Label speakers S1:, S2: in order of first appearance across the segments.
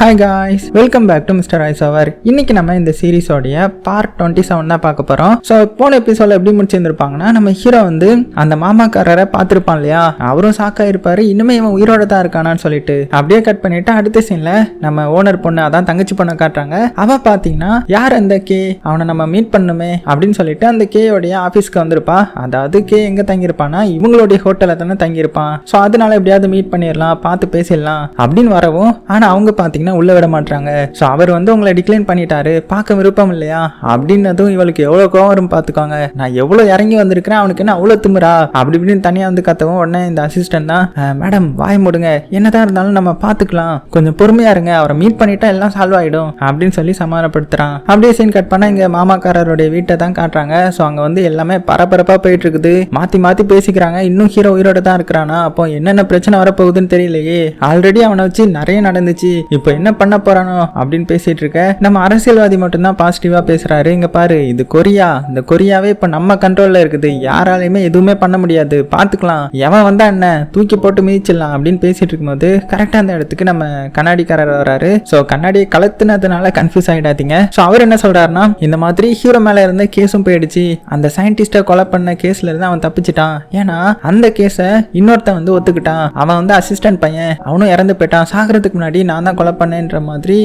S1: Hi guys welcome back to mister ice hour இன்னைக்கு நம்ம இந்த சீரிஸோடைய பார்ட் டுவெண்ட்டி செவன் தான் பார்க்க போறோம். ஸோ போன எபிசோட எப்படி முடிச்சிருந்திருப்பாங்கன்னா நம்ம ஹீரோ வந்து அந்த மாமாக்காரரை பார்த்துருப்பான் இல்லையா? அவரும் சாக்கா இருப்பாரு இன்னுமே இவன் உயிரோட தான் இருக்கானான்னு சொல்லிட்டு. அப்படியே கட் பண்ணிட்டு அடுத்த சீன்ல நம்ம ஓனர் பொண்ணு அதான் தங்கச்சி பொண்ணை காட்டுறாங்க. அவ பாத்தீங்கன்னா யார் அந்த கே? அவனை நம்ம மீட் பண்ணுமே அப்படின்னு சொல்லிட்டு அந்த கேயோடைய ஆஃபீஸ்க்கு வந்திருப்பா. அதாவது கே எங்க தங்கியிருப்பானா இவங்களுடைய ஹோட்டலில் தானே தங்கியிருப்பான். ஸோ அதனால எப்படியாவது மீட் பண்ணிடலாம் பார்த்து பேசிடலாம் அப்படின்னு வரவும் ஆனா அவங்க பாத்தீங்கன்னா உள்ள விட மாட்டாங்க ஸோ அவர் வந்து உங்களை டிக்ளைன் பண்ணிட்டாரு. பார்க்க விருப்பம் இல்லையா? அப்படின்னதும் இவளுக்கு எவ்வளோ கோவம் வரும் பார்த்துக்கோங்க. நான் எவ்வளோ இறங்கி வந்திருக்கிறேன் அவனுக்கு என்ன அவ்வளோ திமுறா அப்படி இப்படின்னு தனியாக வந்து கத்தவும் உடனே இந்த அசிஸ்டன்ட் தான் மேடம் வாய் முடுங்க. என்னதான் இருந்தாலும் நம்ம பார்த்துக்கலாம். கொஞ்சம் பொறுமையா இருங்க. அவரை மீட் பண்ணிட்டா எல்லாம் சால்வ் ஆகிடும் அப்படின்னு சொல்லி சமாதானப்படுத்துறான். அப்படியே சீன் கட் பண்ணால் இங்கே மாமாக்காரருடைய வீட்டை தான் காட்டுறாங்க. ஸோ அங்கே வந்து எல்லாமே பரபரப்பாக போயிட்டு இருக்குது மாற்றி மாற்றி பேசிக்கிறாங்க. இன்னும் ஹீரோ உயிரோட தான் இருக்கிறானா? அப்போ என்னென்ன பிரச்சனை வரப்போகுதுன்னு தெரியலையே. ஆல்ரெடி அவனை வச்சு நிறைய நடந்துச்சு. இப்போ என்ன பண்ண போறானோ அப்படின்னு பேசிட்டு இருக்க? நம்ம அரசியல்வாதி மட்டும்தான் பாசிட்டிவா பேசுறாரு. இங்க பாரு இது கொரியா. இந்த கொரியாவே இப்ப நம்ம கண்ட்ரோல்ல இருக்குது. யாராலையுமே எதுவுமே பண்ண முடியாது. பாத்துக்கலாம். எவன் வந்தா என்ன? தூக்கி போட்டு மிதிச்சிடலாம் அப்படின்னு பேசிட்டு இருக்கும்போது கரெக்டா அந்த இடத்துக்கு நம்ம கண்ணாடிக்காரர் வராரு. ஸோ கண்ணாடியை கலத்துனதுனால கன்ஃபியூஸ் ஆயிடாதீங்க. ஸோ அவர் என்ன சொல்றாருன்னா இந்த மாதிரி ஹீரோ மேல இருந்த கேஸும் போயிடுச்சு. அந்த சயின்டிஸ்டை கொலை பண்ண கேஸ்ல இருந்து அவன் தப்பிச்சிட்டான். ஏன்னா அந்த கேஸை இன்னொருத்தன் வந்து ஒத்துக்கிட்டான். அவன் வந்து அசிஸ்டன்ட் பையன். அவனும் இறந்து போயிட்டான். சாகிறதுக்கு முன்னாடி நான் தான் கொலை பண்ணேன்ற மாதிரி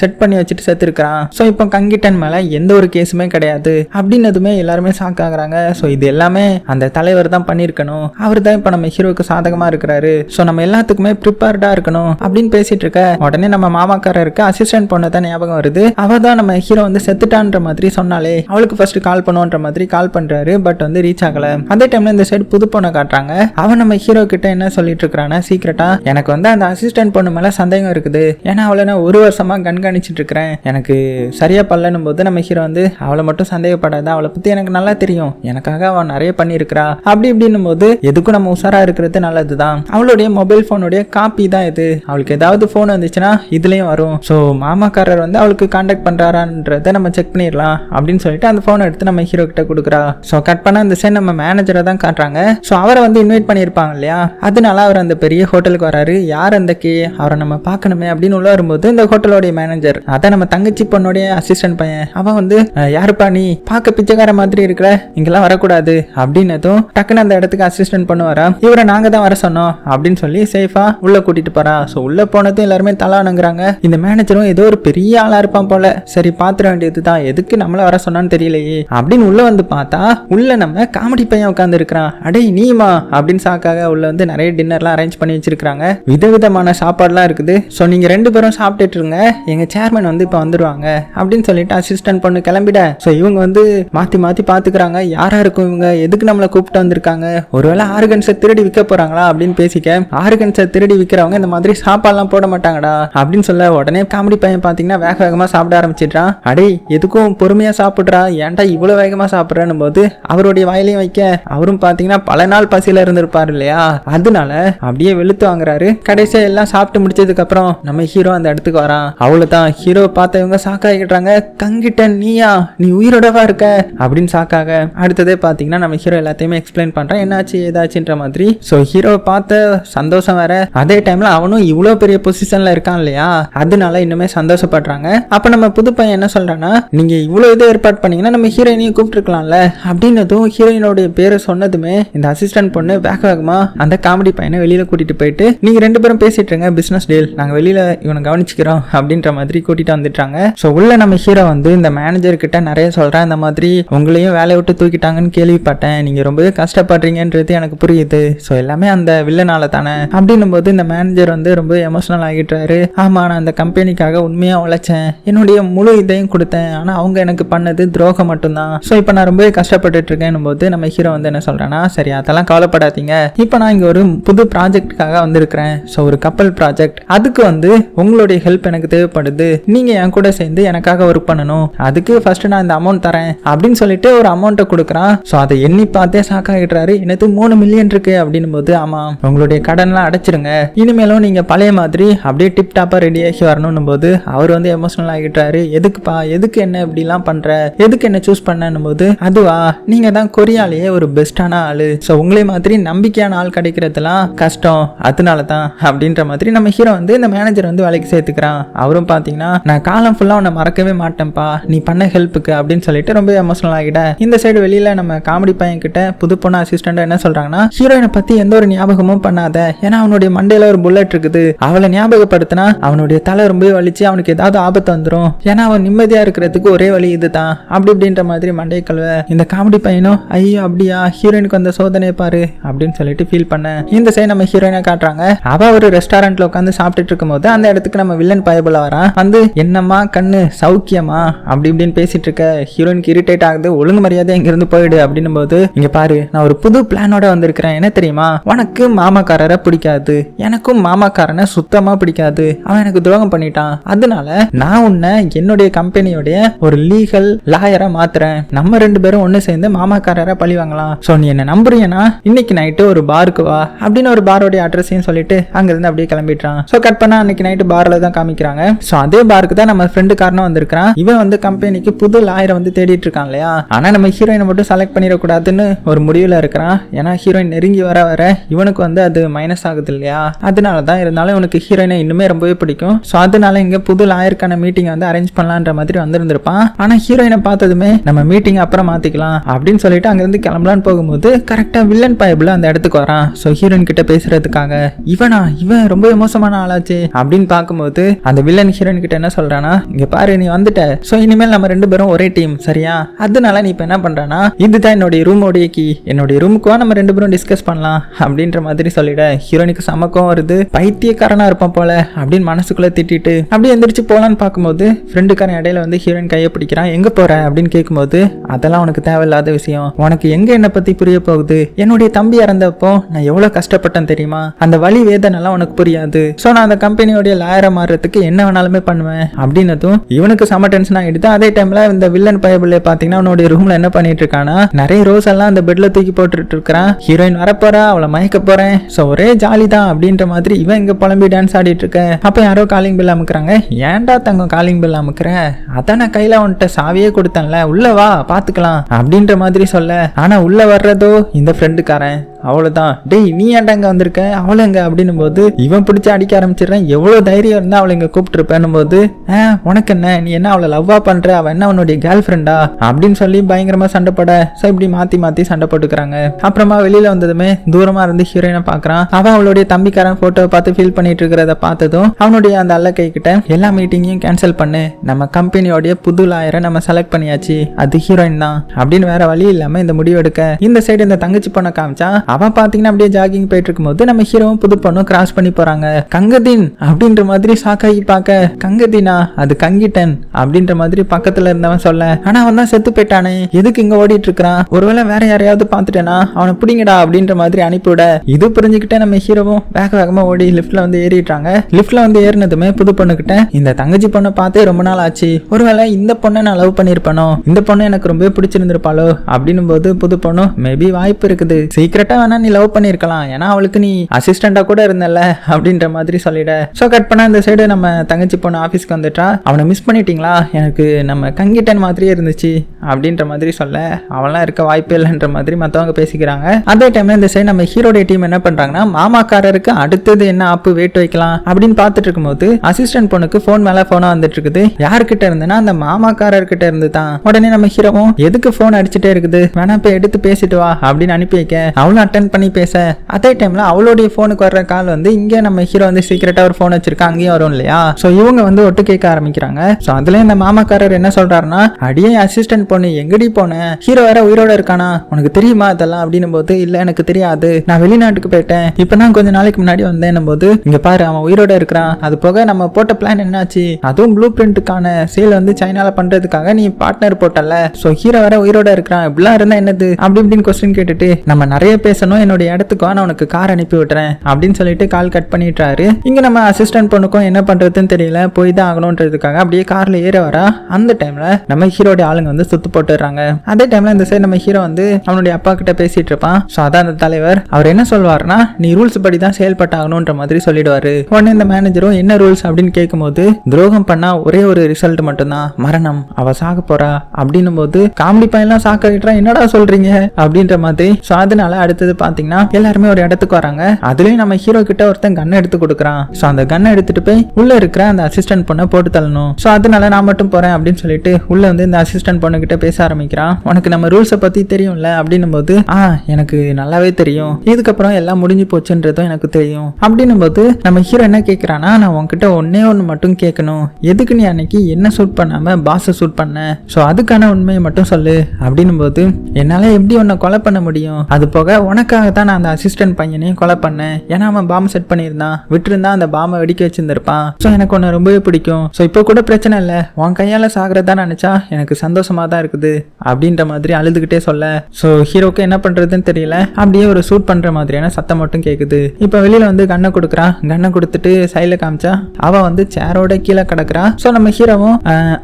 S1: செட் பண்ணி வச்சுட்டு செத்துருக்கிறான். ஸோ இப்போ கங்கிட்டன் மேல எந்த ஒரு கேஸுமே கிடையாது. அப்படின்னதுமே எல்லாருமே ஷாக் ஆகுறாங்க. ஸோ இது எல்லாமே அந்த தலைவர் தான் பண்ணியிருக்கணும். அவர் தான் இப்போ நம்ம ஹீரோக்கு சாதகமா இருக்கிறாரு. ஸோ நம்ம எல்லாத்துக்குமே ப்ரிப்பேர்டாக இருக்கணும் அப்படின்னு பேசிட்டு இருக்க உடனே நம்ம மாமாக்காரருக்கு அசிஸ்டன்ட் பொண்ணு தான் ஞாபகம் வருது. அவ தான் நம்ம ஹீரோ வந்து செத்துட்டான்ற மாதிரி சொன்னாலே அவளுக்கு ஃபர்ஸ்ட் கால் பண்ணுவோன்ற மாதிரி கால் பண்றாரு பட் வந்து ரீச் ஆகல. அதே டைம்ல இந்த சைடு புது பொண்ணை காட்டுறாங்க. அவன் நம்ம ஹீரோ கிட்ட என்ன சொல்லிட்டு இருக்கிறானா சீக்கிரட்டா எனக்கு வந்து அந்த அசிஸ்டன்ட் பொண்ணு மேல சந்தேகம் இருக்குது. ஏன்னா நான் அவளை நான் ஒரு வருஷமா கண்காணிச்சுட்டு இருக்கிறேன். எனக்கு சரியா பல்லனும் போது நம்ம ஹீரோ வந்து அவளை மட்டும் சந்தேகப்படாத அவளை பத்தி எனக்கு நல்லா தெரியும். எனக்காக அவன் நிறைய பண்ணியிருக்கிறா. அப்படி இப்படின்னும் போது எதுக்கும் நம்ம உஷாரா இருக்கிறது நல்லதுதான். அவளுடைய மொபைல் போனுடைய காப்பி தான் இது. அவளுக்கு ஏதாவது போன் வந்துச்சுன்னா இதுலயும் வரும். ஸோ மாமாக்காரர் வந்து அவளுக்கு காண்டாக்ட் பண்றாரான்றத நம்ம செக் பண்ணிடலாம் அப்படின்னு சொல்லிட்டு அந்த ஃபோனை எடுத்து நம்ம ஹீரோ கிட்ட கொடுக்குறா. ஸோ கட் பண்ண அந்த சைன் நம்ம மேனேஜரை தான் காட்டுறாங்க. ஸோ அவரை வந்து இன்வைட் பண்ணியிருப்பாங்க இல்லையா? அதனால அவர் அந்த பெரிய ஹோட்டலுக்கு வராரு. யார் அந்த கே? அவரை நம்ம பார்க்கணுமே அப்படின்னு உள்ள வரும்போது இந்த ஹோட்டலோடைய மேனேஜர் அதான் நம்ம தங்கச்சி பொண்ணுடைய அசிஸ்டன்ட் பையன் அவன் வந்து யாருப்பா நீ? பார்க்க பிச்சைக்கார மாதிரி இருக்கிற? இங்கெல்லாம் வரக்கூடாது. அப்படின்னதும் டக்குன்னு அந்த இடத்துக்கு அசிஸ்டன்ட் பண்ண இவரை நாங்க தான் வர சொன்னோம். அப்படின்னு சொல்லி சேஃபா உள்ள கூட்டிட்டு போறா. ஸோ உள்ள போனதும் எல்லாருமே தலானுங்கிறாங்க. இந்த மேனேஜரும் ஏதோ ஒரு பெரிய ஆளா இருப்பான் போல. சரி பாத்துற வேண்டியது தான் எதுக்கு நம்மள வர சொன்னான்னு தெரியலையே. அப்படின்னு உள்ள வந்து பார்த்தா உள்ள நம்ம காமெடி பையன் உட்காந்து இருக்கிறான் அடே நீமா அப்படின்னு சாக்காக உள்ள வந்து நிறைய டின்னர்லாம் அரேஞ்ச் பண்ணி வச்சிருக்காங்க விதவிதமான சாப்பாடுலாம் இருக்குது. ஸோ நீங்க ரெண்டு பேரும் சாப்பிட்டுட்டு இருங்க. எங்க சேர்மன் வந்து இப்போ வந்துருவாங்க. அப்படின்னு சொல்லிட்டு அசிஸ்டன்ட் பொண்ணு கிளம்பிட. ஸோ இவங்க வந்து மாத்தி மாத்தி பாத்துக்கிறாங்க. யாரா இருக்கும் இவங்க? எதுக்கு நம்மளை கூப்பிட்டு வந்திருக்காங்க? ஒருவேளை ஆர்கன்ஸை திருடி விற்க போறாங்களா? அப்படின்னு பேசிக்க ஆர்கன்ஸை திருடி விற்கிறவங்க இந்த மாதிரி சாப்பாடுலாம் போட மாட்டாங்கடா. அப்படின்னு சொல்ல உடனே காமெடி பையன் பாத்தீங்கன்னா வேக வேகமா சாப்பிட ஆரம்பிச்சிடுறான். அடே எதுக்கும் பொறுமையா சாப்பிட்றா? ஏன்டா இவ்வளவு வேகமா சாப்பிட்றன்னு போது அவருடைய வாயிலையும் வைக்க. அவரும் பாத்தீங்கன்னா பல நாள் பசியில இருந்திருப்பாரு இல்லையா? அதனால அப்படியே வெளுத்து வாங்குறாரு. கடைசியா எல்லாம் சாப்பிட்டு முடிச்சதுக்கு அப்புறம் நம்ம ஹீரோ அந்த இடத்துக்கு வரான். அவ்வளவுதான் ஹீரோ பார்த்தவங்க சாக்காகிட்டாங்க கங்கிட்டன் நீயா? நீ உயிரோடவா இருக்க? அப்படின்னு சாக்காக அடுத்ததே பார்த்தீங்கன்னா நம்ம ஹீரோ எல்லாத்தையுமே எக்ஸ்பிளைன் பண்ணுறான் என்னாச்சு? ஏதாச்சுன்ற மாதிரி. ஸோ ஹீரோ பார்த்த சந்தோஷம் வேற. அதே டைம்ல அவனும் இவ்வளோ பெரிய பொசிஷன்ல இருக்கான் இல்லையா? அதனால இன்னுமே சந்தோஷப்படுறாங்க. அப்போ நம்ம புது பையன் என்ன சொல்றான்னா நீங்க இவ்வளோ இது ஏற்பாடு பண்ணீங்கன்னா நம்ம ஹீரோயினையும் கூப்பிட்டுருக்கலாம்ல? அப்படின்னதும் ஹீரோயினோடைய பேரை சொன்னதுமே இந்த அசிஸ்டன்ட் பொண்ணு வேக வேகமாக அந்த காமெடி பையனை வெளியில் கூட்டிட்டு போயிட்டு நீங்க ரெண்டு பேரும் பேசிட்டு இருங்க பிஸ்னஸ் டீல் வெளியில் இவனுக்கு இவனை கவனிச்சுக்கிறோம் அப்படின்ற மாதிரி கூட்டிட்டு வந்துட்டாங்க. ஸோ உள்ள நம்ம ஹீரோ வந்து இந்த மேனேஜர் கிட்ட நிறைய சொல்றேன். இந்த மாதிரி உங்களையும் வேலையை விட்டு தூக்கிட்டாங்கன்னு கேள்விப்பட்டேன். நீங்க ரொம்பவே கஷ்டப்படுறீங்கன்றது எனக்கு புரியுது. ஸோ எல்லாமே அந்த வில்லனால தானே. அப்படின்னும் போது இந்த மேனேஜர் வந்து ரொம்ப எமோஷனல் ஆகிட்டாரு ஆமா நான் அந்த கம்பெனிக்காக உண்மையா உழைச்சேன். என்னுடைய முழு இதையும் கொடுத்தேன். ஆனா அவங்க எனக்கு பண்ணது துரோகம் மட்டும்தான். ஸோ இப்போ நான் ரொம்பவே கஷ்டப்பட்டுட்டு இருக்கேன் போது நம்ம ஹீரோ வந்து என்ன சொல்றேன்னா சரி அதெல்லாம் கவலைப்படாதீங்க. இப்போ நான் இங்க ஒரு புது ப்ராஜெக்ட்டுக்காக வந்திருக்கிறேன். ஸோ ஒரு கப்பல் ப்ராஜெக்ட் அதுக்கு வந்து உங்களுடைய ஹெல்ப் எனக்கு தேவைப்படுது. நீங்க என் கூட சேர்ந்து எனக்காக ஒர்க் பண்ணணும். அதுக்கு ஃபர்ஸ்ட் நான் இந்த அமௌண்ட் தரேன். அப்படின்னு சொல்லிட்டு ஒரு அமௌண்ட்டை கொடுக்குறான். ஸோ அதை எண்ணி பார்த்தே சாக்காகிடுறாரு எனக்கு மூணு மில்லியன் இருக்கு? அப்படின்னும் போது ஆமா உங்களுடைய கடன்லாம் அடைச்சிருங்க. இனிமேலும் நீங்க பழைய மாதிரி அப்படியே டிப் டாப்பா ரெடி ஆகி வரணும் போது அவர் வந்து எமோஷனல் ஆகிட்டாரு எதுக்குப்பா? எதுக்கு என்ன இப்படிலாம் பண்ற? எதுக்கு என்ன சூஸ் பண்ணனும் போது அதுவா நீங்க தான் கொரியாலேயே ஒரு பெஸ்டான ஆளு. ஸோ உங்களே மாதிரி நம்பிக்கையான ஆள் கிடைக்கிறதுலாம் கஷ்டம். அதனால தான். அப்படின்ற மாதிரி நம்ம ஹீரோ வந்து இந்த மேனேஜர் வந்து வேலைக்கு வேலைக்கு சேர்த்துக்கிறான். அவரும் பார்த்தீங்கன்னா நான் காலம் ஃபுல்லாக உன்னை மறக்கவே மாட்டேன்ப்பா. நீ பண்ண ஹெல்ப்புக்கு அப்படின்னு சொல்லிட்டு ரொம்ப எமோஷனல் ஆகிட்ட. இந்த சைடு வெளியில நம்ம காமெடி பையன் கிட்ட புது பொண்ணு அசிஸ்டண்டாக என்ன சொல்றாங்கன்னா ஹீரோயினை பத்தி எந்த ஒரு ஞாபகமும் பண்ணாத. ஏன்னா அவனுடைய மண்டையில ஒரு புல்லட் இருக்குது. அவளை ஞாபகப்படுத்தினா அவனுடைய தலை ரொம்ப வலிச்சு அவனுக்கு ஏதாவது ஆபத்து வந்துடும் ஏன்னா அவன் நிம்மதியா இருக்கிறதுக்கு ஒரே வழி இதுதான். அப்படி இப்படின்ற மாதிரி மண்டையை கழுவ இந்த காமெடி பையனும் ஐயோ அப்படியா? ஹீரோயினுக்கு அந்த சோதனையை பாரு அப்படின்னு சொல்லிட்டு ஃபீல் பண்ண இந்த சைடு நம்ம ஹீரோயினை காட்டுறாங்க. அவ ஒரு ரெஸ்டாரண்ட்ல உட்காந்து சாப்பிட்டுட்டு இருக்கும்போது அந்த இடத்துக்கு நம்ம வில்லன் பயபுல வரான். வந்து என்னம்மா கண்ணு சௌக்கியமா? அப்படி இப்படின்னு பேசிட்டு இருக்க ஹீரோயினுக்கு இரிட்டேட் ஆகுது. ஒழுங்கு மரியாதை இங்கிருந்து போயிடு. அப்படின்னும் போது இங்க பாரு நான் ஒரு புது பிளானோட வந்திருக்கிறேன். என்ன தெரியுமா? உனக்கு மாமாக்காரரை பிடிக்காது. எனக்கும் மாமாக்காரனை சுத்தமா பிடிக்காது. அவன் எனக்கு துரோகம் பண்ணிட்டான். அதனால நான் உன்னை என்னுடைய கம்பெனியோடைய ஒரு லீகல் லாயரா மாத்துறேன். நம்ம ரெண்டு பேரும் ஒன்னு சேர்ந்து மாமாக்காரரை பழி வாங்கலாம். சோ நீ என்ன நம்புறீங்கன்னா இன்னைக்கு நைட்டு ஒரு பாருக்கு வா. அப்படின்னு ஒரு பாரோடைய அட்ரஸையும் சொல்லிட்டு அங்கிருந்து அப்படியே கிளம்பிட்டான் சோ கட் பண்ணா அன்னைக்கு நைட்டு பார்ல தான் காமிக்கிறாங்க. ஸோ அதே பாருக்கு தான் நம்ம ஃப்ரெண்டு காரணம் வந்திருக்கான் இவன் வந்து கம்பெனிக்கு புது லாயரை வந்து தேடிட்டு இருக்கான் இல்லையா? ஆனால் நம்ம ஹீரோயினை மட்டும் செலக்ட் பண்ணிடக்கூடாதுன்னு ஒரு முடிவில் இருக்கிறான். ஏன்னா ஹீரோயின் நெருங்கி வர வர இவனுக்கு வந்து அது மைனஸ் ஆகுது இல்லையா? அதனால தான் இருந்தாலும் இவனுக்கு ஹீரோயினை இன்னுமே ரொம்பவே பிடிக்கும். ஸோ அதனால இங்கே புது லாயருக்கான மீட்டிங் வந்து அரேஞ்ச் பண்ணலான்ற மாதிரி வந்திருந்திருப்பான். ஆனால் ஹீரோயினை பார்த்ததுமே நம்ம மீட்டிங் அப்புறம் மாற்றிக்கலாம் அப்படின்னு சொல்லிட்டு அங்கேருந்து கிளம்பலான்னு போகும்போது கரெக்டாக வில்லன் பைபிள் அந்த இடத்துக்கு வரான். ஸோ ஹீரோயின் கிட்ட பேசுறதுக்காக இவனா? இவன் ரொம்ப மோசமான ஆளாச்சு அப்படின்னு பார்க்கும்போது அந்த வில்லன் ஹீரோன் கிட்ட என்ன சொல்றானா இங்க பாரு நீ வந்துட்ட. ஸோ இனிமேல் நம்ம ரெண்டு பேரும் ஒரே டீம் சரியா? அதனால நீ இப்போ என்ன பண்றானா இதுதான் என்னுடைய ரூமோடைய கீ. என்னுடைய ரூமுக்குவா நம்ம ரெண்டு பேரும் டிஸ்கஸ் பண்ணலாம். அப்படின்ற மாதிரி சொல்லிட ஹீரோனுக்கு சமக்கம் வருது. பைத்தியக்காரனா இருப்பான் போல அப்படின்னு மனசுக்குள்ள திட்டிட்டு அப்படியே எந்திரிச்சு போலான்னு பார்க்கும்போது ஃப்ரெண்டுக்காரன் இடையில வந்து ஹீரோயின் கையை பிடிக்கிறான். எங்க போற? அப்படின்னு கேட்கும்போது அதெல்லாம் உனக்கு தேவையில்லாத விஷயம். உனக்கு எங்க என்ன பத்தி புரிய போகுது? என்னுடைய தம்பி இறந்தப்போ நான் எவ்வளவு கஷ்டப்பட்டேன் தெரியுமா? அந்த வழி வேதனெல்லாம் உனக்கு புரியாது. ஸோ நான் அந்த கம்பெனியோடைய ஆயிரம் மாறுறதுக்கு என்ன வேணாலுமே பண்ணுவேன் அப்படின்னதும் இவனுக்கு செம டென்ஷன் ஆகிடுது. அதே டைம்ல இந்த வில்லன் பயபிள்ளை பாத்தீங்கன்னா அவனுடைய ரூம்ல என்ன பண்ணிட்டு இருக்கானா நிறைய ரோஸ் எல்லாம் அந்த பெட்ல தூக்கி போட்டுட்டு இருக்கிறான். ஹீரோயின் வரப்போறா அவளை மயக்க போறேன். ஸோ ஒரே ஜாலி தான் அப்படின்ற மாதிரி இவன் இங்க புலம்பி டான்ஸ் ஆடிட்டு இருக்க. அப்ப யாரோ காலிங் பில் அமுக்குறாங்க. ஏன்டா தங்கம் காலிங் பில் அமுக்குற? அதான் நான் கையில அவன்கிட்ட சாவியே கொடுத்தேன்ல. உள்ள வா பாத்துக்கலாம். அப்படின்ற மாதிரி சொல்ல. ஆனா உள்ள வர்றதோ இந்த ஃப்ரெண்டுக்காரன் அவ்வளோதான் டேய் நீ ஏன்டா இங்கே வந்திருக்க? அவளை எங்க? அப்படின்னும் போது இவன் பிடிச்சி அடிக்க ஆரம்பிச்சிடுறான். எவ்வளோ தைரியம் இருந்தால் அவளை இங்கே கூப்பிட்டுருப்பேன் போது ஆ உனக்கு என்ன? நீ என்ன அவளை லவ்வா பண்ணுற அவன் என்ன அவனுடைய கேர்ள் ஃப்ரெண்டா அப்படின்னு சொல்லி பயங்கரமாக சண்டைப்பட ஸோ இப்படி மாற்றி மாற்றி சண்டை போட்டுக்கிறாங்க. அப்புறமா வெளியில் வந்ததுமே தூரமாக இருந்து ஹீரோயினை பார்க்குறான் அவன் அவளுடைய தம்பிக்காரன் ஃபோட்டோவை பார்த்து ஃபீல் பண்ணிட்டு இருக்கிறத பார்த்ததும் அவனுடைய அந்த அல்ல கை கிட்ட எல்லா மீட்டிங்கையும் கேன்சல் பண்ணு. நம்ம கம்பெனியோடைய புது லாயரை நம்ம செலக்ட் பண்ணியாச்சு. அது ஹீரோயின் தான். அப்படின்னு வேற வழி இல்லாமல் இந்த முடிவு எடுக்க இந்த சைடு இந்த தங்கச்சி பொண்ணை காமிச்சா அவன் பாத்தீங்கன்னா அப்படியே ஜாகிங் போயிட்டு இருக்கும்போது நம்ம ஹீரோவும் புது பொண்ணும் கிராஸ் பண்ணி போறாங்க. கங்கதீன் அப்படின்ற மாதிரி சாக்காகி பார்க்க கங்கதீனா அது கங்கிட்டன் அப்படின்ற மாதிரி பக்கத்துல இருந்தவன் சொல்ல ஆனா அவன் தான் செத்து போயிட்டானே. எதுக்கு இங்க ஓடிட்டு இருக்கிறான் ஒருவேளை வேற யாரையாவது பார்த்துட்டேனா? அவனை பிடிங்கடா அப்படின்ற மாதிரி அனுப்பிவிட இது புரிஞ்சுக்கிட்டே நம்ம ஹீரோவும் வேக வேகமா ஓடி லிஃப்ட்டில் வந்து ஏறிட்டாங்க லிஃப்ட்டில் வந்து ஏறினதுமே புது பொண்ணுகிட்ட இந்த தங்கச்சி பொண்ணை பார்த்தே ரொம்ப நாள் ஆச்சு. ஒருவேளை இந்த பொண்ணை நான் லவ் பண்ணியிருப்பேனோ? இந்த பொண்ணு எனக்கு ரொம்ப பிடிச்சிருந்திருப்பாளோ? அப்படின்னும் போது புது பொண்ணும் மேபி வாய்ப்பு இருக்குது. சீக்கிரட்டா வேணா நீ லவ் பண்ணிருக்கலாம் ஏன்னா அவளுக்கு நீ அசிஸ்டண்டா கூட இருந்தல அப்படின்ற மாதிரி சொல்லிட. ஸோ கட் பண்ண இந்த சைடு நம்ம தங்கச்சி பொண்ணு ஆஃபீஸ்க்கு வந்துட்டா. அவனை மிஸ் பண்ணிட்டீங்களா? எனக்கு நம்ம கங்கிட்டன் மாதிரியே இருந்துச்சு அப்படின்ற மாதிரி சொல்ல. அவன்லாம் இருக்க வாய்ப்பே இல்லைன்ற மாதிரி மற்றவங்க பேசிக்கிறாங்க. அதே டைம்ல இந்த சைடு நம்ம ஹீரோடைய டீம் என்ன பண்றாங்கன்னா மாமாக்காரருக்கு அடுத்தது என்ன ஆப்பு வெயிட் வைக்கலாம் அப்படின்னு பார்த்துட்டு இருக்கும்போது அசிஸ்டன்ட் பொண்ணுக்கு ஃபோன் மேல போனா வந்துட்டு இருக்குது. யார்கிட்ட இருந்துன்னா அந்த மாமாக்காரர்கிட்ட இருந்து தான் உடனே நம்ம ஹீரோவும் எதுக்கு ஃபோன் அடிச்சுட்டே இருக்குது? வேணா போய் எடுத்து பேசிட்டு வா அப்படின்னு அனுப்பி வைக்க. அவளும் அட்டன் பண்ணி பேச. அதே டைம்ல அவளுடைய ஃபோனுக்கு வர்ற கால் வந்து இங்கே நம்ம ஹீரோ வந்து சீக்கிரட்டாக ஒரு ஃபோன் வச்சிருக்கா அங்கேயும் வரும் இல்லையா? ஸோ இவங்க வந்து ஒட்டு கேட்க ஆரம்பிக்கிறாங்க. ஸோ அதுல இந்த மாமாக்காரர் என்ன சொல்றாருன்னா அடியே அசிஸ்டன்ட் பொண்ணு எங்கடி போனேன் ஹீரோ வேற உயிரோட இருக்கானா? உனக்கு தெரியுமா இதெல்லாம்? அப்படின்னும் போது இல்லை எனக்கு தெரியாது. நான் வெளிநாட்டுக்கு போயிட்டேன். இப்போ நான் கொஞ்ச நாளைக்கு முன்னாடி வந்தேன் போது இங்கே பாரு அவன் உயிரோட இருக்கிறான். அது போக நம்ம போட்ட பிளான் என்னாச்சு? அதுவும் ப்ளூ பிரிண்ட்டுக்கான சேல் வந்து சைனால பண்ணுறதுக்காக நீ பார்ட்னர் போட்டல ஸோ ஹீரோ வேற உயிரோட இருக்கிறான். இப்படிலாம் இருந்தால் என்னது? அப்படி இப்படின்னு கொஸ்டின் கேட்டுட்டு நம்ம நிறைய பேச பேசணும் என்னுடைய இடத்துக்கோ நான் உனக்கு கார் அனுப்பி விட்டுறேன் அப்படின்னு சொல்லிட்டு கால் கட் பண்ணிட்டாரு. இங்க நம்ம அசிஸ்டன்ட் பொண்ணுக்கும் என்ன பண்றதுன்னு தெரியல போய் தான் ஆகணும்ன்றதுக்காக அப்படியே கார்ல ஏற வரா. அந்த டைம்ல நம்ம ஹீரோடைய ஆளுங்க வந்து சுத்து போட்டுறாங்க அதே டைம்ல இந்த சைடு நம்ம ஹீரோ வந்து அவனுடைய அப்பா கிட்ட பேசிட்டு இருப்பான். ஸோ அதான் அந்த தலைவர். அவர் என்ன சொல்வார்னா நீ ரூல்ஸ் படி தான் செயல்பட்டாகணுன்ற மாதிரி சொல்லிடுவாரு. உடனே இந்த மேனேஜரும் என்ன ரூல்ஸ் அப்படின்னு கேட்கும்போது துரோகம் பண்ணா ஒரே ஒரு ரிசல்ட் மட்டும்தான். மரணம். அவ சாக போறா. அப்படின்னும் போது காமெடி பையன்லாம் சாக்கிட்டா என்னடா சொல்றீங்க? அப்படின்ற மாதிரி. ஸோ அதனால அடுத்த அடுத்தது பாத்தீங்கன்னா எல்லாருமே ஒரு இடத்துக்கு வராங்க. அதுலயும் நம்ம ஹீரோ கிட்ட ஒருத்தன் கன் எடுத்து கொடுக்குறான். ஸோ அந்த கண்ணை எடுத்துட்டு போய் உள்ள இருக்கிற அந்த அசிஸ்டன்ட் பொண்ணை போட்டு தள்ளணும். ஸோ அதனால நான் மட்டும் போறேன் அப்படின்னு சொல்லிட்டு உள்ள வந்து இந்த அசிஸ்டன்ட் பொண்ணு கிட்ட பேச ஆரம்பிக்கிறான். உனக்கு நம்ம ரூல்ஸை பத்தி தெரியும்ல அப்படின்னும் போது ஆ எனக்கு நல்லாவே தெரியும். இதுக்கப்புறம் எல்லாம் முடிஞ்சு போச்சுன்றதும் எனக்கு தெரியும். அப்படின்னும் போது நம்ம ஹீரோ என்ன கேட்குறான்னா நான் உன்கிட்ட ஒன்னே ஒன்று மட்டும் கேட்கணும் எதுக்கு நீ அன்னைக்கு என்ன சூட் பண்ணாம பாஸை சூட் பண்ண? ஸோ அதுக்கான உண்மையை மட்டும் சொல்லு. அப்படின்னும் போது என்னால் எப்படி உன்னை கொலை பண்ண முடியும்? அது போக உனக்காக தான் நான் அந்த அசிஸ்டன்ட் பையனையும் கொலை பண்ணேன். ஏன்னா அவன் பாம்பு செட் பண்ணியிருந்தான். விட்டுருந்தா அந்த பாம்பை வெடிக்க வச்சிருந்திருப்பான். ஸோ எனக்கு உன்னை ரொம்பவே பிடிக்கும். ஸோ இப்போ கூட பிரச்சனை இல்லை. உன் கையால் சாகிறதா நினச்சா எனக்கு சந்தோஷமா தான் இருக்குது. அப்படின்ற மாதிரி அழுதுகிட்டே சொல்ல. ஸோ ஹீரோக்கு என்ன பண்ணுறதுன்னு தெரியல. அப்படியே ஒரு சூட் பண்ணுற மாதிரியான சத்தம் மட்டும் கேட்குது இப்போ வெளியில் வந்து கண்ணை கொடுக்குறான் கண்ணை கொடுத்துட்டு சைடில் காமிச்சா அவன் வந்து சேரோட கீழே கிடக்குறான் ஸோ நம்ம ஹீரோவும்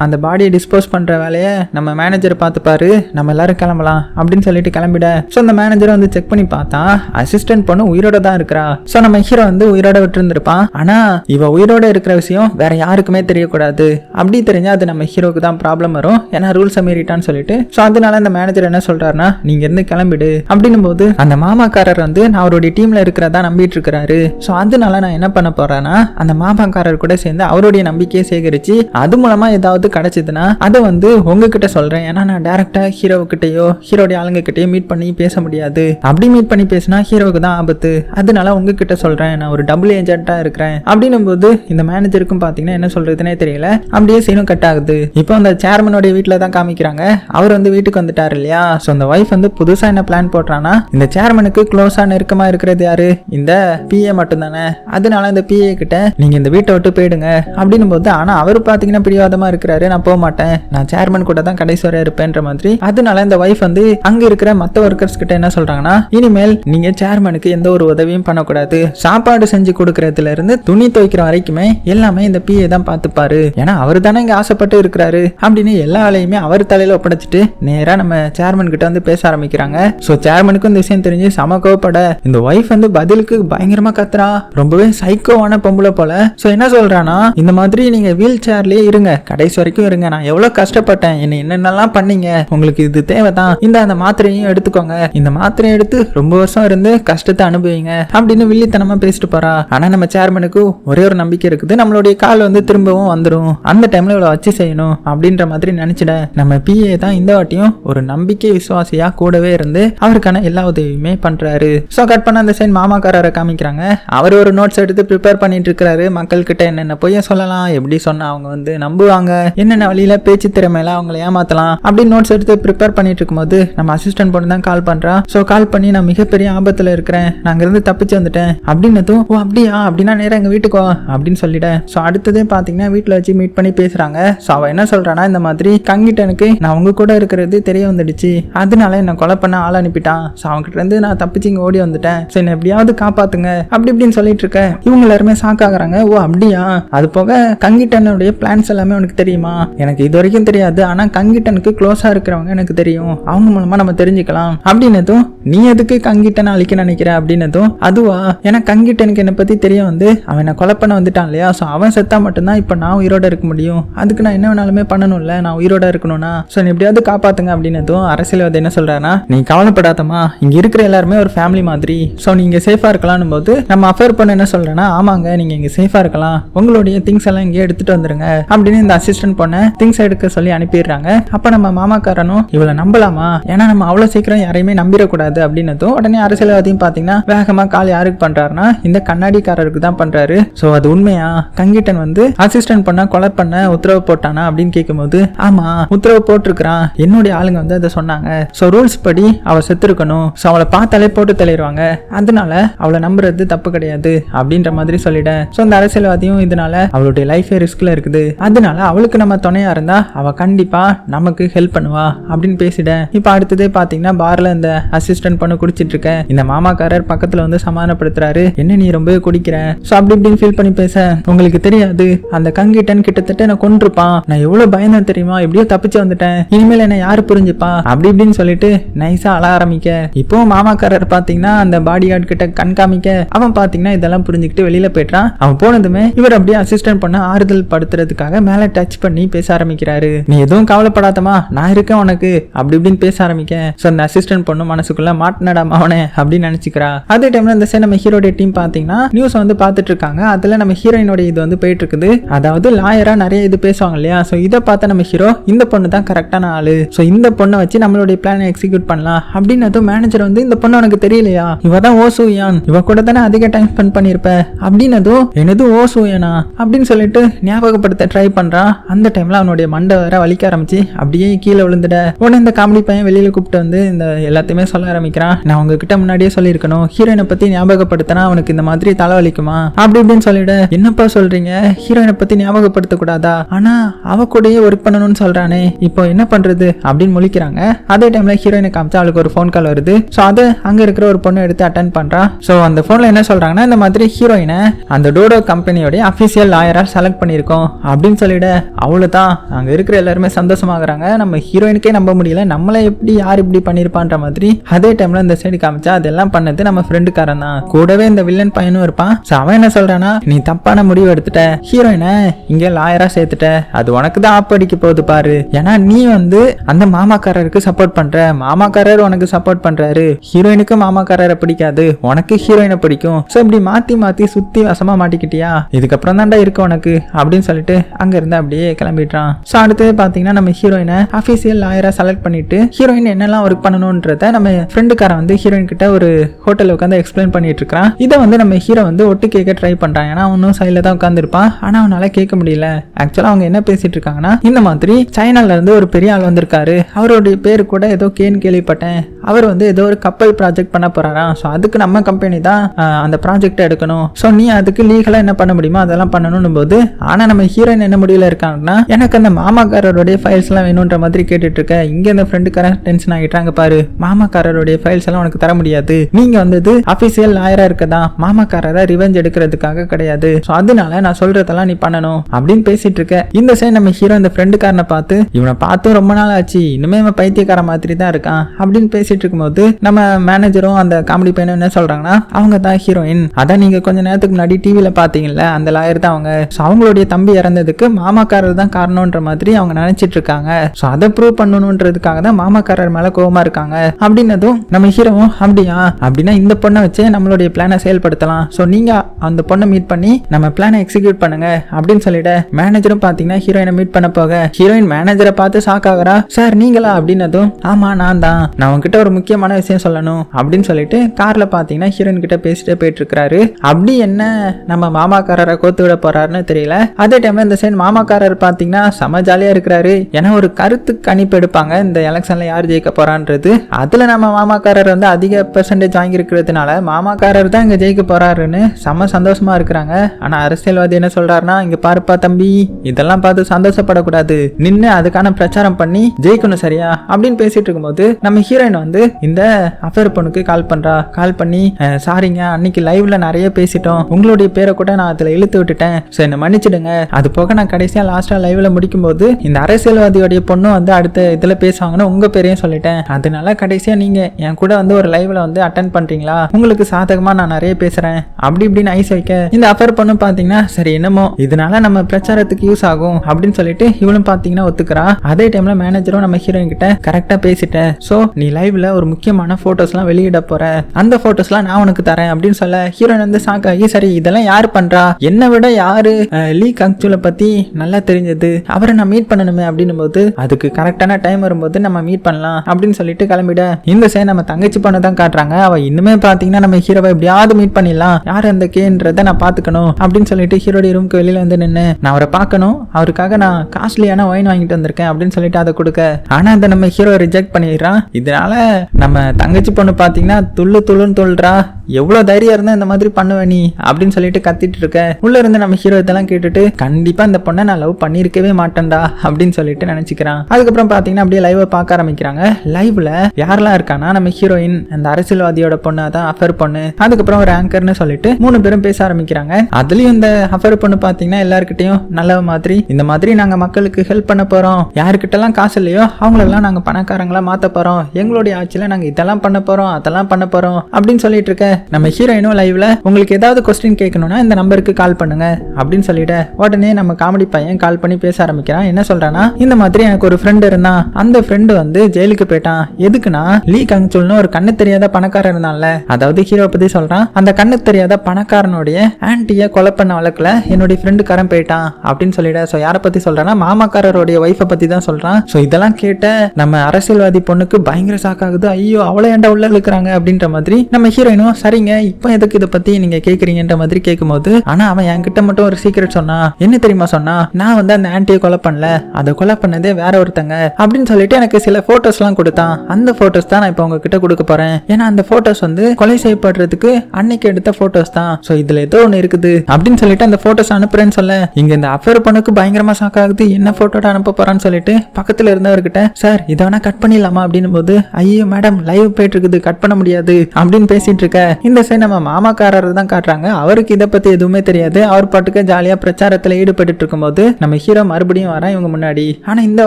S1: அந்த பாடியை டிஸ்போஸ் பண்ணுற வேலையை நம்ம மேனேஜர் பார்த்துப்பாரு. நம்ம எல்லாரும் கிளம்பலாம். அப்படின்னு சொல்லிட்டு கிளம்பிட. ஸோ அந்த மேனேஜரை வந்து செக் பண்ணி பண்ணி பார்த்தா அசிஸ்டன்ட் பொண்ணு உயிரோட தான் இருக்கிறா. ஸோ நம்ம ஹீரோ வந்து உயிரோட விட்டுருந்துருப்பான். ஆனால் இவ உயிரோட இருக்கிற விஷயம் வேற யாருக்குமே தெரியக்கூடாது. அப்படி தெரிஞ்சா அது நம்ம ஹீரோக்கு தான் ப்ராப்ளம் வரும். ஏன்னா ரூல்ஸை மீறிட்டான்னு சொல்லிட்டு. ஸோ அதனால அந்த மேனேஜர் என்ன சொல்றாருன்னா நீங்க இருந்து கிளம்பிடு. அப்படின்னும் போது அந்த மாமாக்காரர் வந்து நான் அவருடைய டீம்ல இருக்கிறதா நம்பிட்டு இருக்கிறாரு. ஸோ அதனால நான் என்ன பண்ண போறேன்னா அந்த மாமாக்காரர் கூட சேர்ந்து அவருடைய நம்பிக்கையை சேகரிச்சு அது மூலமா ஏதாவது கிடைச்சதுன்னா அதை வந்து உங்ககிட்ட சொல்றேன். ஏன்னா நான் டேரக்டா ஹீரோ கிட்டயோ ஹீரோடைய ஆளுங்க கிட்டயோ மீட் பண்ணி பேச முடியாது. அப்படி மீட் பண்ணி பேசினா ஹீரோவுக்கு தான் ஆபத்து. அதனால உங்ககிட்ட சொல்றேன் நான் ஒரு டபுள் ஏஜென்ட்டா இருக்கிறேன். அப்படின்னும் போது இந்த மேனேஜருக்கும் பாத்தீங்கன்னா என்ன சொல்றதுன்னே தெரியல. அப்படியே சீனும் கட் ஆகுது. இப்போ அந்த சேர்மனுடைய வீட்டில் தான் காமிக்கிறாங்க. அவர் வந்து வீட்டுக்கு வந்துட்டார் இல்லையா? ஸோ அந்த ஒய்ஃப் வந்து புதுசா என்ன பிளான் போடுறான்னா இந்த சேர்மனுக்கு க்ளோஸா நெருக்கமா இருக்கிறது யாரு? இந்த பிஏ மட்டும் தானே அதனால இந்த பிஏ கிட்ட நீங்க இந்த வீட்டை விட்டு போயிடுங்க. அப்படின்னும் போது ஆனா அவர் பாத்தீங்கன்னா பிடிவாதமா இருக்கிறாரு. நான் போக மாட்டேன். நான் சேர்மன் கூட தான் கடைசி வரை இருப்பேன்ற மாதிரி. அதனால இந்த ஒய்ஃப் வந்து அங்க இருக்கிற மத்த ஒர்க்கர்ஸ் கிட்ட என்ன சொல்றாங்கன்னா இனிமேல் நீங்க சேர்மனுக்கு எந்த ஒரு உதவியும் பண்ணக்கூடாது. சாப்பாடு செஞ்சு கொடுக்கறதுல இருந்து துணி துவைக்கிற வரைக்குமே எல்லாமே இந்த பிஏ தான் பார்த்துப்பாரு. ஏன்னா அவர் தானே இங்க ஆசைப்பட்டு இருக்கிறாரு. அப்படின்னு எல்லா வேலையுமே அவர் தலையில ஒப்படைச்சிட்டு நேரா நம்ம சேர்மன் கிட்ட வந்து பேச ஆரம்பிக்கிறாங்க. ஸோ சேர்மனுக்கும் இந்த விஷயம் தெரிஞ்சு சம கோவப்பட இந்த ஒய்ஃப் வந்து பதிலுக்கு பயங்கரமா கத்துறா. ரொம்பவே சைக்கோவான பொம்பளை போல. ஸோ என்ன சொல்றானா இந்த மாதிரி நீங்க வீல் சேர்லயே இருங்க. கடைசி வரைக்கும் இருங்க. நான் எவ்வளவு கஷ்டப்பட்டேன். என்ன என்னென்னலாம் பண்ணீங்க. உங்களுக்கு இது தேவைதான். இந்த அந்த மாத்திரையும் எடுத்துக்கோங்க. இந்த மாத்திரையை எடுத்து ரொம்ப வருஷம் இருந்து கஷ்டத்தை அனுபவிங்க அப்படின்னு வில்லித்தனமா பேசிட்டு போறா. ஆனா நம்ம சேர்மனுக்கு ஒரே ஒரு நம்பிக்கை இருக்குது. நம்மளுடைய கால் வந்து திரும்பவும் வந்துடும் அந்த டைம்ல இவ்வளவு வச்சு செய்யணும் அப்படின்ற மாதிரி நினைச்சிட நம்ம பிஏ தான் இந்த வாட்டியும் ஒரு நம்பிக்கை விசுவாசியா கூடவே இருந்து அவருக்கான எல்லா உதவியுமே பண்றாரு. ஸோ கட் பண்ண அந்த சைன் மாமாக்காரரை காமிக்கிறாங்க. அவர் ஒரு நோட்ஸ் எடுத்து ப்ரிப்பேர் பண்ணிட்டு இருக்கிறாரு. மக்கள் கிட்ட என்னென்ன பொய்ய சொல்லலாம்? எப்படி சொன்னா அவங்க வந்து நம்புவாங்க? என்னென்ன வழியில பேச்சு திறமையில அவங்கள ஏமாத்தலாம்? அப்படின்னு நோட்ஸ் எடுத்து ப்ரிப்பேர் பண்ணிட்டு இருக்கும்போது நம்ம அசிஸ்டன்ட் பொண்ணு தான் கால் பண்றா. ஸோ கால் பண்ணி நான் மிகப்பெரிய ஆபத்துல இருக்கிறேன். நான் இருந்து தப்பிச்சு வந்துட்டேன். அப்படின்னதும் ஓ அப்படியா? அப்படின்னா நேரம் எங்க வீட்டுக்கு அப்படின்னு சொல்லிட்டேன். ஸோ அடுத்ததே பாத்தீங்கன்னா வீட்டில் வச்சு மீட் பண்ணி பேசுறாங்க. ஸோ அவள் என்ன சொல்றானா இந்த மாதிரி கங்கிட்டனுக்கு நான் உங்க கூட இருக்கிறது தெரிய வந்துடுச்சு. அதனால என்ன கொலை பண்ண ஆள் அனுப்பிட்டான் ஸோ அவங்ககிட்ட இருந்து நான் தப்பிச்சு இங்க ஓடி வந்துட்டேன். ஸோ என்ன எப்படியாவது காப்பாத்துங்க. அப்படி இப்படின்னு சொல்லிட்டு இருக்க. இவங்க எல்லாருமே ஷாக் ஆகுறாங்க. ஓ அப்படியா? அது போக கங்கிட்டனுடைய பிளான்ஸ் எல்லாமே உனக்கு தெரியுமா? எனக்கு இது வரைக்கும் தெரியாது. ஆனா கங்கிட்டனுக்கு க்ளோஸா இருக்கிறவங்க எனக்கு தெரியும். அவங்க மூலமா நம்ம தெரிஞ்சுக்கலாம். அப்படின்னதும் நீ எதுக்கு கங்கிட்டனை அழிக்க நினைக்கிறேன் அப்படின்னதும் அதுவா? ஏன்னா கங்கிட்டனுக்கு என்னை பத்தி தெரிய வந்து அவன் என்ன கொலை பண்ண வந்துட்டான் இல்லையா? ஸோ அவன் செத்தா மட்டும்தான் இப்போ நான் உயிரோட இருக்க முடியும். அதுக்கு நான் என்ன வேணாலுமே பண்ணணும்ல நான் உயிரோட இருக்கணும்னா. ஸோ நீ எப்படியாவது காப்பாத்துங்க அப்படின்னதும் அரசியல்வாதி என்ன சொல்றாருன்னா நீ கவலைப்படாதம்மா. இங்க இருக்கிற எல்லாருமே ஒரு ஃபேமிலி மாதிரி. ஸோ நீங்க சேஃபா இருக்கலாம்னு போது நம்ம அஃபேர் பண்ண என்ன சொல்றேன்னா ஆமாங்க நீங்க இங்க சேஃபா இருக்கலாம். உங்களுடைய திங்ஸ் எல்லாம் இங்கே எடுத்துட்டு வந்துருங்க. அப்படின்னு இந்த அசிஸ்டன்ட் பொண்ண திங்ஸ் எடுக்க சொல்லி அனுப்பிடுறாங்க. அப்ப நம்ம மாமாக்காரனும் இவளை நம்பலாமா? ஏன்னா நம்ம அவ்வளவு சீக்கிரம் யாரையுமே நம்பிடக்கூடாது அப்படின்னதும் உடனே அரசியல்வாதியும் பாத்தீங்கன்னா வேகமா கால் யாருக்கு பண்றாருன்னா இந்த கண்ணாடிக்காரருக்கு தான் பண்றாரு. ஸோ அது உண்மையா? கங்கிட்டன் வந்து அசிஸ்டன்ட் பண்ண கொலை பண்ண உத்தரவு போட்டானா அப்படின்னு கேட்கும்போது ஆமா உத்தரவு போட்டிருக்கிறான். என்னுடைய ஆளுங்க வந்து அதை சொன்னாங்க. ஸோ ரூல்ஸ் படி அவ செத்துருக்கணும். ஸோ அவளை பார்த்தாலே போட்டு தள்ளிடுவாங்க. அதனால அவளை நம்புறது தப்பு கிடையாது அப்படின்ற மாதிரி சொல்லிட ஸோ அந்த அரசியல்வாதியும் இதனால அவளுடைய லைஃபே ரிஸ்க்ல இருக்குது. அதனால அவளுக்கு நம்ம துணையா இருந்தா அவ கண்டிப்பா நமக்கு ஹெல்ப் பண்ணுவா அப்படின்னு பேசிட இப்போ அடுத்ததே பாத்தீங்கன்னா பார்ல இந்த அசிஸ்டன்ட் பண்ண குடிச்சிட்டு இருக்கேன் இந்த மாமாக்காரர் பக்கத்துல வந்து சமாதானப்படுத்துறாரு. என்ன நீ ரொம்பவே குடிக்கிற? ஸோ அப்படி இப்படின்னு ஃபீல் பண்ணி பேச. உங்களுக்கு தெரியாது. அந்த கங்கிட்டன் கிட்டத்தட்ட நான் கொண்டிருப்பான் நான் எவ்வளவு பயந்தேன் தெரியுமா? எப்படியோ தப்பிச்சு வந்துட்டேன். இனிமேல் என்ன யாரு புரிஞ்சுப்பா? அப்படி இப்படின்னு சொல்லிட்டு நைஸா அழ ஆரம்பிக்க. இப்போ மாமாக்காரர் பாத்தீங்கன்னா அந்த பாடி கார்டு கிட்ட கண்காமிக்க அவன் பாத்தீங்கன்னா இதெல்லாம் புரிஞ்சுக்கிட்டு வெளியில போயிட்டான் அவன் போனதுமே இவர் அப்படியே அசிஸ்டன்ட் பண்ண ஆறுதல் படுத்துறதுக்காக மேல டச் பண்ணி பேச ஆரம்பிக்கிறாரு. நீ எதுவும் கவலைப்படாதமா நான் இருக்கேன் உனக்கு. அப்படி இப்படின்னு பேச ஆரம்பிக்க. ஸோ அந்த அசிஸ்டன்ட் பொண்ணு மனசுக்குள்ள மாட்டின பண்ணடா அவனே அப்படின்னு நினைச்சுக்கிறா. அதே டைம்ல இந்த சைடு நம்ம ஹீரோடைய டீம் பாத்தீங்கன்னா நியூஸ் வந்து பாத்துட்டு இருக்காங்க அதுல நம்ம ஹீரோயினோட இது வந்து போயிட்டு இருக்குது அதாவது லாயரா நிறைய இது பேசுவாங்க இல்லையா? ஸோ இதை பார்த்த நம்ம ஹீரோ இந்த பொண்ணு தான் கரெக்டான ஆளு. ஸோ இந்த பொண்ணை வச்சு நம்மளுடைய பிளானை எக்ஸிக்யூட் பண்ணலாம். அப்படின்னு மேனேஜர் வந்து இந்த பொண்ணு உனக்கு தெரியலையா? இவ தான் ஓ சூயான் இவ கூட தானே அதிக டைம் ஸ்பெண்ட் பண்ணியிருப்ப. அப்படின்னதும் எனது ஓ சூயனா அப்படின்னு சொல்லிட்டு ஞாபகப்படுத்த ட்ரை பண்றான் அந்த டைம்ல அவனுடைய மண்டை வேற வலிக்க ஆரம்பிச்சு அப்படியே கீழே விழுந்துட உடனே இந்த காமெடி பையன் வெளியில கூப்பிட்டு வந்து இந்த எல்லாத்தையுமே சொல்ல ஆரம்பிக்கிறான். நான் உங்ககிட்ட முன்னாடியே சொல்லியிருக்கணும். ஹீரோயினை பத்தி ஞாபகப்படுத்தினா அவனுக்கு இந்த மாதிரி தலைவலிக்குமா? அப்படி இப்படின்னு சொல்லிட. என்னப்பா சொல்றீங்க? ஹீரோயினை பத்தி ஞாபகப்படுத்த கூடாதா ஆனா அவ கூடயே ஒர்க் பண்ணணும்னு சொல்றானே. இப்போ என்ன பண்றது? அப்படின்னு முழிக்கிறாங்க. அதே டைம்ல ஹீரோயினை காமிச்சா அவளுக்கு ஒரு ஃபோன் கால் வருது. ஸோ அதை அங்க இருக்கிற ஒரு பொண்ணு எடுத்து அட்டன் பண்றா. ஸோ அந்த போன்ல என்ன சொல்றாங்கன்னா இந்த மாதிரி ஹீரோயினை அந்த டோடோ கம்பெனியோடைய அஃபிஷியல் லாயரா செலக்ட் பண்ணியிருக்கோம். அப்படின்னு சொல்லிட. அவ்வளவுதான். அங்க இருக்கிற எல்லாருமே சந்தோஷமாகறாங்க. நம்ம ஹீரோயினுக்கே நம்ப முடியல. நம்மளே எப்படி யார் இப்படி பண்ணியிருப்பான்ற மாதிரி. அதே டைம்ல இந்த சைடு காமிச்சா அதெல்லாம் பண்ணது நம்ம ஃப்ரெண்டுக்காரன் தான் கூடவே இந்த வில்லன் பையனும் இருப்பான். சோ அவன் என்ன சொல்றானா நீ தப்பான முடிவு எடுத்துட்ட. ஹீரோயினை இங்க லாயரா சேர்த்துட்ட. அது உனக்கு தான் ஆப்படிக்க போகுது பாரு. ஏன்னா நீ வந்து அந்த மாமாக்காரருக்கு சப்போர்ட் பண்ற. மாமாக்காரர் உனக்கு சப்போர்ட் பண்றாரு. ஹீரோயினுக்கு மாமாக்காரரை பிடிக்காது. உனக்கு ஹீரோயினை பிடிக்கும். ஸோ இப்படி மாத்தி மாத்தி சுத்தி வசமா மாட்டிக்கிட்டியா? இதுக்கப்புறம் தான்டா இருக்கு உனக்கு. அப்படின்னு சொல்லிட்டு அங்க இருந்து அப்படியே கிளம்பிடுறான். ஸோ அடுத்தது பாத்தீங்கன்னா நம்ம ஹீரோயினை அஃபீஷியல் லாயரா செலக்ட் பண்ணிட்டு ஹீரோயின் என்னெல்லாம் ஒர்க் பண்ணணும்ன்றத நம்ம ஃப்ரெண்டுக்காரன் வந்து ஹீரோயின் கிட்ட ஒரு ஹோட்டலில் உட்காந்து எக்ஸ்பிளைன் பண்ணிட்டு இருக்கான் இதை வந்து நம்ம ஹீரோ வந்து ஒட்டு கேட்க ட்ரை பண்றான். ஏன்னா அவனும் சைடில் தான் உட்காந்துருப்பான் ஆனால் அவனால கேட்க முடியல. ஆக்சுவலாக அவங்க என்ன பேசிட்டு இருக்காங்கன்னா இந்த மாதிரி சைனால இருந்து ஒரு பெரிய ஆள் வந்திருக்காரு. அவருடைய பேர் கூட ஏதோ கேன்னு கேள்விப்பட்டேன். அவர் வந்து ஏதோ ஒரு கப்பல் ப்ராஜெக்ட் பண்ண போறாரா? ஸோ அதுக்கு நம்ம கம்பெனி தான் அந்த ப்ராஜெக்டை எடுக்கணும். ஸோ நீ அதுக்கு லீகலாக என்ன பண்ண முடியுமோ அதெல்லாம் பண்ணணும் போது ஆனால் நம்ம ஹீரோயின் என்ன முடியல இருக்காங்கன்னா எனக்கு அந்த மாமாக்காரருடைய ஃபைல்ஸ் எல்லாம் வேணுன்ற மாதிரி கேட்டுட்டு இருக்கேன் இங்கே இந்த ஃப்ரெண்டுக்காரன் டென்ஷன் ஆகிட்டாங்க பாரு. மாமாக்காரருடைய ஃபைல்ஸ் எல்லாம் உனக்கு தர முடியாது. நீங்க வந்தது அபிஷியல் லாயரா இருக்கதா? மாமாக்காரரை ரிவெஞ்ச் எடுக்கிறதுக்காக கிடையாது. ஸோ அதனால நான் சொல்றதெல்லாம் நீ பண்ணணும். அப்படின்னு பேசிட்டு இருக்க இந்த சைடு நம்ம ஹீரோ இந்த ஃப்ரெண்டுக்காரனை பார்த்து இவனை பார்த்தும் ரொம்ப நாள் ஆச்சு. இன்னுமே இவன் பைத்தியக்கார மாதிரி தான் இருக்கான். அப்படின்னு பேசிட்டு இருக்கும்போது நம்ம மேனேஜரும் அந்த காமெடி பையனும் என்ன சொல்றாங்கன்னா அவங்க தான் ஹீரோயின் அதான் நீங்க கொஞ்ச நேரத்துக்கு முன்னாடி டிவியில பாத்தீங்கல்ல அந்த லாயர் தான் அவங்க. அவங்களுடைய தம்பி இறந்ததுக்கு மாமாக்காரர் தான் காரணம்ன்ற மாதிரி அவங்க நினைச்சிட்டு இருக்காங்க ஸோ அதை ப்ரூவ் பண்ணணுன்றதுக்காக தான் மாமாக்காரர் மேல கோவமா இருக்காங்க. அப்படின்னதும் நம்ம ஹீரோவும் அப்படியா? அப்படின்னா இந்த பொண்ணை வச்சு நம்மளுடைய பிளானை செயல்படுத்தலாம். ஸோ நீங்க அந்த பொண்ணை மீட் பண்ணி நம்ம பிளானை எக்ஸிக்யூட் பண்ணுங்க. அப்படின்னு சொல்லிட மேனேஜரும் பாத்தீங்கன்னா ஹீரோயினை மீட் பண்ண போக ஹீரோயின் மேனேஜரை பார்த்து ஷாக் ஆகுறா? சார் நீங்களா? அப்படின்னதும் ஆமா நான் தான். நான் உங்ககிட்ட ஒரு முக்கியமான விஷயம் சொல்லணும் அப்படின்னு சொல்லிட்டு காரில் பார்த்தீங்கன்னா ஹீரோயின் கிட்ட பேசிட்டே போயிட்டு இருக்கிறாரு அப்படி என்ன நம்ம மாமாக்காரரை கோத்து விட போறாருன்னு தெரியல. அதே டைம்ல இந்த சைடு மாமாக்காரர் பார்த்தீங்கன்னா செம ஜாலியாக இருக்கிறாரு. ஏன்னா ஒரு கருத்து கணிப்பு எடுப்பாங்க. இந்த எலெக்ஷன்ல யார் ஜெயிக்க போறான்றது. அதுல நம்ம மாமாக்காரர் வந்து அதிக பெர்சன்டேஜ் வாங்கியிருக்கிறதுனால மாமாக்காரர் தான் இங்கே ஜெயிக்க போறாருன்னு செம சந்தோஷமா இருக்கிறாங்க. ஆனா அரசியல்வாதி என்ன சொல்றாருன்னா இங்க பாருப்பா தம்பி இதெல்லாம் பார்த்து சந்தோஷப்படக்கூடாது. நின்று அதுக்கான பிரச்சாரம் பண்ணி ஜெயிக்கணும் சரியா? அப்படின்னு பேசிட்டு இருக்கும்போது நம்ம ஹீரோயின் வந்து இந்த அஃபேர் பொண்ணுக்கு கால் பண்றா. கால் பண்ணி சாரிங்க அன்னைக்கு லைவ்ல நிறைய பேசிட்டோம். உங்களுடைய பேரை கூட நான் அதுல இழுத்து விட்டுட்டேன். ஸோ என்னை மன்னிச்சிடுங்க. அது போக நான் கடைசியா லாஸ்டா லைவ்ல முடிக்கும் போது இந்த அரசியல்வாதியோடைய பொண்ணும் வந்து அடுத்த இதுல பேசுவாங்கன்னு உங்க பேரையும் சொல்லிட்டேன். அதனால கடைசியா நீங்க என் கூட வந்து ஒரு லைவ்ல வந்து அட்டன் பண்றீங்களா? உங்களுக்கு சாதகமா நான் நிறைய பேசுறேன். அப்படி இப்படின்னு ஐஸ் வைக்க இந்த அஃபேர் பொண்ணு பாத்தீங்கன்னா சரி என்னமோ இதனால நம்ம பிரச்சாரத்துக்கு யூஸ் ஆகும். அப்படின்னு சொல்லிட்டு இவளும் பாத்தீங்கன்னா ஒத்துக்கிறா. அதே டைம்ல மேனேஜரும் நம்ம ஹீரோயின் கிட்ட கரெக்டா பேசிட்டேன். சோ நீ லைவ் லைவ்ல ஒரு முக்கியமான போட்டோஸ்லாம் வெளியிட போற. அந்த போட்டோஸ்லாம் நான் உனக்கு தரேன் அப்படின்னு சொல்ல ஹீரோயின் வந்து ஷாக் ஆகி சரி இதெல்லாம் யார் பண்றா? என்னை விட யாரு? லீ கங்சுல பத்தி நல்லா தெரிஞ்சது. அவரை நான் மீட் பண்ணணுமே அப்படின்னும் போது அதுக்கு கரெக்டான டைம் வரும்போது நம்ம மீட் பண்ணலாம் அப்படின்னு சொல்லிட்டு கிளம்பிட. இந்த சைடு நம்ம தங்கச்சி பொண்ணை தான் காட்டுறாங்க. அவ இன்னுமே பாத்தீங்கன்னா நம்ம ஹீரோவை எப்படியாவது மீட் பண்ணிடலாம். யார் அந்த கேன்றதை நான் பாத்துக்கணும் அப்படின்னு சொல்லிட்டு ஹீரோடைய ரூம்க்கு வெளியில வந்து நின்று நான் அவரை பார்க்கணும் அவருக்காக நான் காஸ்ட்லியான ஒயின் வாங்கிட்டு வந்திருக்கேன் அப்படின்னு சொல்லிட்டு அதை கொடுக்க. ஆனா அதை நம்ம ஹீரோ ரிஜெக்ட் பண்ணிடுறான். இதனால நம்ம தங்கச்சி பொண்ணு பாத்தீங்கன்னா துள்ளு துள்ளுன்னு துள்ளுறா. எவ்வளவு தைரியம் இருந்தா இந்த மாதிரி பண்ணுவ நீ? அப்படின்னு சொல்லிட்டு கத்திட்டு இருக்க. உள்ள இருந்து நம்ம ஹீரோ இதெல்லாம் கேட்டுட்டு கண்டிப்பா இந்த பொண்ணை நான் லவ் பண்ணிருக்கவே மாட்டேன்டா அப்படின்னு சொல்லிட்டு நினைச்சுக்கிறான். அதுக்கப்புறம் பாத்தீங்கன்னா அப்படியே லைவை பார்க்க ஆரம்பிக்கிறாங்க. லைவ்ல யாரெல்லாம் இருக்கானா நம்ம ஹீரோயின் அந்த அரசியல்வாதியோட பொண்ணு அதான் அஃபர் பொண்ணு. அதுக்கப்புறம் ஒரு ஆங்கர்னு சொல்லிட்டு மூணு பேரும் பேச ஆரம்பிக்கிறாங்க. அதுலயும் இந்த அஃபர் பொண்ணு பாத்தீங்கன்னா எல்லாருக்கிட்டையும் நல்ல மாதிரி இந்த மாதிரி நாங்க மக்களுக்கு ஹெல்ப் பண்ண போறோம். யாருக்கிட்டலாம் காசு இல்லையோ அவங்களெல்லாம் நாங்க பணக்காரங்களா மாத்த போறோம். எங்களுடைய ஆட்சியில நாங்க இதெல்லாம் பண்ண போறோம் அதெல்லாம் பண்ண போறோம் அப்படின்னு சொல்லிட்டு இருக்க. நம்ம ஹீரோயினும் லைவ்ல உங்களுக்கு ஏதாவது கொஸ்டின் கேட்கணும்னா இந்த நம்பருக்கு கால் பண்ணுங்க அப்படின்னு சொல்லிட்டு உடனே நம்ம காமெடி பையன் கால் பண்ணி பேச ஆரம்பிக்கிறான். என்ன சொல்றானா இந்த மாதிரி எனக்கு ஒரு ஃப்ரெண்ட் இருந்தான் அந்த ஃப்ரெண்டு வந்து ஜெயிலுக்கு போயிட்டான். எதுக்குன்னா லீ கங்சுல்னு ஒரு கண்ணு தெரியாத பணக்காரன் இருந்தான்ல. அதாவது ஹீரோ பத்தி சொல்றான். அந்த கண்ணு தெரியாத பணக்காரனுடைய ஆன்ட்டிய கொலை பண்ண வழக்குல என்னுடைய ஃப்ரெண்டு கரம் போயிட்டான் அப்படின்னு சொல்லிட ஸோ யாரை பத்தி சொல்றான்னா மாமாக்காரருடைய ஒய்ஃபை பத்தி தான் சொல்றான். ஸோ இதெல்லாம் கேட்ட நம்ம அரசியல்வாதி பொண்ணுக்கு பயங்கர சாக்கா ஆகுது. ஐயோ அவளை ஏன்டா உள்ள இழுக்கிறாங்க அப்படின்ற மாதிரி நம்ம ஹீரோயினும் சரிங்க இப்போ எதுக்கு இதை பத்தி நீங்க கேக்குறீங்கன்ற மாதிரி கேட்கும்போது ஆனா அவன் என்கிட்ட மட்டும் ஒரு சீக்கிரட் சொன்னா என்ன தெரியுமா சொன்னா நான் வந்து அந்த ஆன்டியை கொலை பண்ணல அதை கொலை பண்ணதே வேற ஒருத்தங்க அப்படின்னு சொல்லிட்டு எனக்கு சில போட்டோஸ்லாம் கொடுத்தான். அந்த போட்டோஸ் தான் நான் இப்போ உங்ககிட்ட கொடுக்க போறேன். ஏன்னா அந்த போட்டோஸ் வந்து கொலை செய்யப்படுறதுக்கு அன்னைக்கு எடுத்த போட்டோஸ் தான். ஸோ இதுல ஏதோ ஒன்று இருக்குது அப்படின்னு சொல்லிட்டு அந்த போட்டோஸ் அனுப்புறேன்னு சொல்ல இங்க இந்த அஃபேர் பொண்ணுக்கு பயங்கரமா ஷாக் ஆகுது. என்ன போட்டோட அனுப்ப போறான்னு சொல்லிட்டு பக்கத்துல இருந்தவர்கிட்ட சார் இதை வேணா கட் பண்ணிடலாமா? அப்படின்னு போது ஐயோ ஐயோ மேடம் லைவ் போயிட்டு இருக்குது கட் பண்ண முடியாது அப்படின்னு பேசிட்டு இருக்க. இந்த சைடு நம்ம மாமாக்காரர் தான் காட்டுறாங்க. அவருக்கு இதை பத்தி எதுவுமே தெரியாது. அவர் பாட்டுக்கு ஜாலியா பிரச்சாரத்துல ஈடுபட்டு இருக்கும்போது நம்ம ஹீரோ மறுபடியும் வரான் இவங்க முன்னாடி. ஆனா இந்த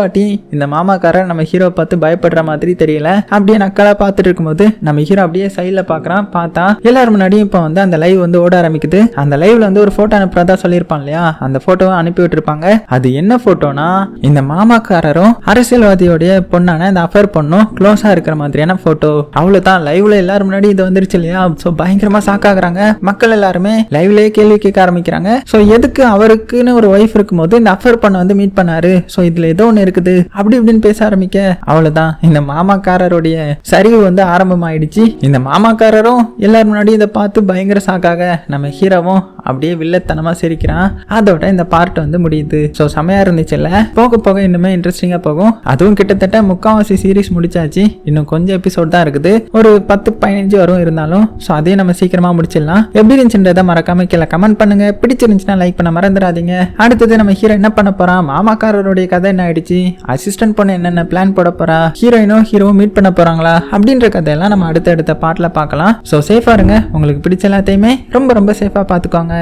S1: வாட்டி இந்த மாமாக்காரர் நம்ம ஹீரோ பார்த்து பயப்படுற மாதிரி தெரியல. அப்படியே நக்கலா பார்த்துட்டு இருக்கும்போது நம்ம ஹீரோ அப்படியே சைட்ல பாக்குறான். பார்த்தா எல்லாரும் முன்னாடியும் இப்போ வந்து அந்த லைவ் வந்து ஓட ஆரம்பிக்குது. அந்த லைவ்ல வந்து ஒரு போட்டோ அனுப்புறதா சொல்லியிருப்பான் இல்லையா? அந்த போட்டோவை அனுப்பி விட்டுருப்பாங்க. அது என்ன போட்டோனா இந்த மாமாக்காரரும் அரசியல்வாதியோடைய பொண்ணான இந்த அஃபேர் பொண்ணும் க்ளோஸா இருக்கிற மாதிரியான போட்டோ அவ்வளவுதான். லைவ்ல எல்லாரும் முன்னாடி இது வந்துருச்சு இல்லையா? ஸோ பயங்கரமா ஷாக் ஆகுறாங்க. மக்கள் எல்லாருமே லைவ்லயே கேள்வி கேட்க ஆரம்பிக்கிறாங்க. ஸோ எதுக்கு அவருக்குன்னு ஒரு ஒய்ஃப் இருக்கும்போது இந்த அஃபர் பண்ண வந்து மீட் பண்ணாரு? ஸோ இதுல ஏதோ ஒன்று இருக்குது. அப்படி இப்படின்னு பேச ஆரம்பிக்க. அவ்வளவுதான். இந்த மாமாக்காரருடைய சரிவு வந்து ஆரம்பமாயிடுச்சு. இந்த மாமாக்காரரும் எல்லாரும் முன்னாடி இதை பார்த்து பயங்கர சாக்காக நம்ம ஹீரோவும் அப்படியே வில்லத்தனமா சிரிக்கிறான். அதோட இந்த பார்ட் வந்து முடியுது. ஸோ செமையா இருந்துச்சுல்ல? போக போக இன்னுமே இன்ட்ரெஸ்டிங்கா போகும். அதுவும் கிட்டத்தட்ட முக்காவாசி சீரிஸ் முடிச்சாச்சு. இன்னும் கொஞ்சம் எபிசோட் தான் இருக்குது. ஒரு பத்து பதினஞ்சு வரும் இருந்தாலும் ஸோ அதையும் நம்ம சீக்கிரமாக முடிச்சிடலாம். எப்படி இருந்துச்சுன்றதை மறக்காம கீழே கமெண்ட் பண்ணுங்க. பிடிச்சிருந்துச்சுன்னா லைக் பண்ண மறந்துடாதீங்க. அடுத்தது நம்ம ஹீரோ என்ன பண்ண போறான் மாமாக்காரருடைய கதை என்ன ஆயிடுச்சு? அசிஸ்டன்ட் பொண்ணு என்னென்ன பிளான் போட போறா? ஹீரோயினும் ஹீரோவும் மீட் பண்ண போறாங்களா? அப்படின்ற கதையெல்லாம் நம்ம அடுத்த அடுத்த பாட்டில் பார்க்கலாம். ஸோ சேஃபாக இருங்க. உங்களுக்கு பிடிச்ச எல்லாத்தையுமே ரொம்ப ரொம்ப சேஃபாக பார்த்துக்கோங்க.